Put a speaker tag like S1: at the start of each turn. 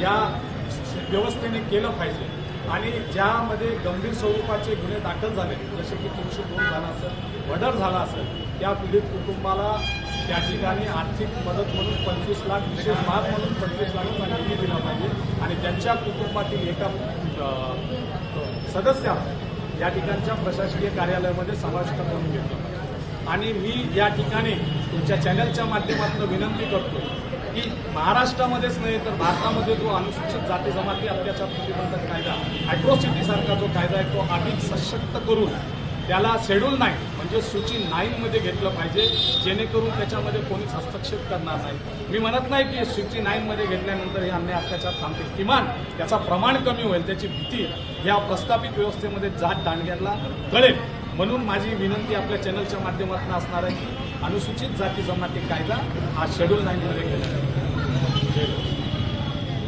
S1: या व्यवस्थेने केलं पाहिजे. आणि ज्यामध्ये गंभीर स्वरूपाचे गुन्हे दाखल झाले जसे की तीनशे दोन झाला असेल मर्डर झाला असेल त्या पीडित कुटुंबाला त्या ठिकाणी आर्थिक मदत म्हणून पंचवीस लाख विशेष भाग म्हणून पंचवीस लाखांचा निधी दिला पाहिजे. आणि त्यांच्या कुटुंबातील एका सदस्या सदस्याला या ठिकाणच्या प्रशासकीय कार्यालयामध्ये समाविष्ट करून घेतलं. आणि मी या ठिकाणी तुमच्या चॅनलच्या माध्यमातून विनंती करतो की महाराष्ट्रामध्येच नाही तर भारतामध्ये जो अनुसूचित जाती जमाती अत्याचार प्रतिबंधक कायदा अॅट्रॉसिटीसारखा जो कायदा आहे तो अधिक सशक्त करून त्याला शेड्यूल नाईन म्हणजे सूची नाईनमध्ये घेतलं पाहिजे जेणेकरून त्याच्यामध्ये कोणीच हस्तक्षेप करणार नाही. मी म्हणत नाही की सूची नाईनमध्ये घेतल्यानंतर हे अन्याय अत्याचार थांबतील. किमान त्याचा प्रमाण कमी होईल त्याची भीती या प्रस्थापित व्यवस्थेमध्ये जात दांडग्यांना कळेल. म्हणून माझी विनंती आपल्या चॅनलच्या माध्यमातून असणार आहे की अनुसूचित जाती जमाती कायदा हा शेड्यूल नाईनमध्ये घेण्यात